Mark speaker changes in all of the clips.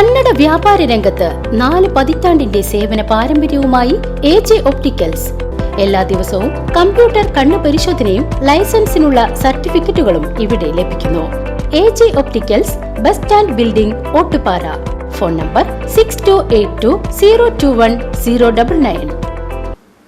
Speaker 1: കന്നഡ വ്യാപാര രംഗത്ത് നാല് പതിറ്റാണ്ടിന്റെ സേവന പാരമ്പര്യവുമായി എ ജെ ഒപ്റ്റിക്കൽസ്. എല്ലാ ദിവസവും കമ്പ്യൂട്ടർ കണ്ണു പരിശോധനയും ലൈസൻസിനുള്ള സർട്ടിഫിക്കറ്റുകളും ഇവിടെ ലഭിക്കുന്നു. A J opticals bus stand building Ottupara. Phone number six two eight two zero two one zero double nine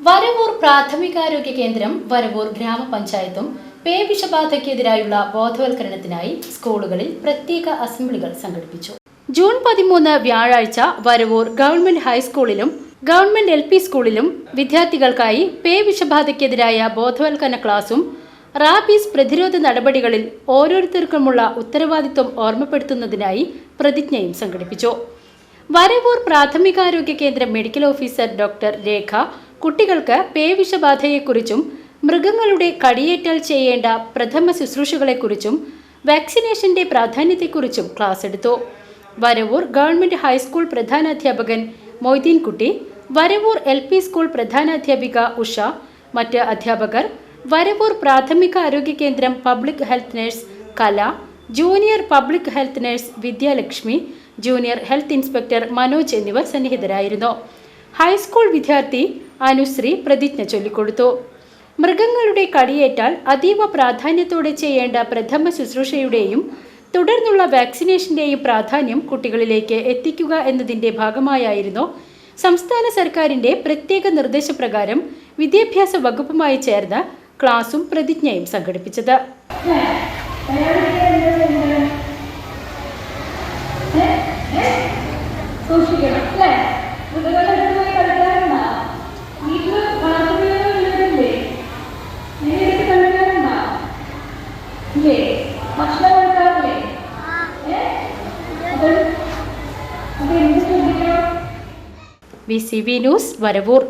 Speaker 1: Varavoor പ്രാഥമികാരോഗ്യ കേന്ദ്രം വരവൂർ ഗ്രാമപഞ്ചായത്തും പേ വിഷബാധയ്ക്കെതിരായുള്ള ബോധവൽക്കരണത്തിനായി സ്കൂളുകളിൽ പ്രത്യേക അസംബ്ലികൾ സംഘടിപ്പിച്ചു. ജൂൺ പതിമൂന്ന് വ്യാഴാഴ്ച വരവൂർ ഗവൺമെന്റ് ഹൈസ്കൂളിലും ഗവൺമെന്റ് എൽ പി സ്കൂളിലും വിദ്യാർത്ഥികൾക്കായി പേ വിഷബാധയ്ക്കെതിരായ ബോധവൽക്കരണ ക്ലാസും റാബീസ് പ്രതിരോധ നടപടികളിൽ ഓരോരുത്തർക്കുമുള്ള ഉത്തരവാദിത്വം ഓർമ്മപ്പെടുത്തുന്നതിനായി പ്രതിജ്ഞയും സംഘടിപ്പിച്ചു. വരവൂർ പ്രാഥമികാരോഗ്യ കേന്ദ്ര മെഡിക്കൽ ഓഫീസർ ഡോക്ടർ രേഖ കുട്ടികൾക്ക് പേ വിഷബാധയെക്കുറിച്ചും മൃഗങ്ങളുടെ കടിയേറ്റാൽ ചെയ്യേണ്ട പ്രഥമ ശുശ്രൂഷകളെക്കുറിച്ചും വാക്സിനേഷന്റെ പ്രാധാന്യത്തെക്കുറിച്ചും ക്ലാസ് എടുത്തു. Varavoor government high school പ്രധാനാധ്യാപകൻ Moideenkutty Varavoor L P school പ്രധാനാധ്യാപിക Usha മറ്റ് അധ്യാപകർ വരവൂർ പ്രാഥമിക ആരോഗ്യ കേന്ദ്രം public health nurse Kala junior public health nurse Vidyalakshmi junior health inspector Manoj എന്നിവർ സന്നിഹിതരായിരുന്നു. ഹൈസ്കൂൾ വിദ്യാർത്ഥി അനുശ്രീ പ്രതിജ്ഞ ചൊല്ലിക്കൊടുത്തു. മൃഗങ്ങളുടെ കടിയേറ്റാൽ അതീവ പ്രാധാന്യത്തോടെ ചെയ്യേണ്ട പ്രഥമ ശുശ്രൂഷയുടെയും തുടർന്നുള്ള വാക്സിനേഷന്റെയും പ്രാധാന്യം കുട്ടികളിലേക്ക് എത്തിക്കുക എന്നതിന്റെ ഭാഗമായായിരുന്നു സംസ്ഥാന സർക്കാരിന്റെ പ്രത്യേക നിർദ്ദേശപ്രകാരം വിദ്യാഭ്യാസ വകുപ്പുമായി ചേർന്ന് ക്ലാസും പ്രതിജ്ഞയും സംഘടിപ്പിച്ചത്.
Speaker 2: സൂക്ഷിക്കണം.
Speaker 1: V C V news Varavoor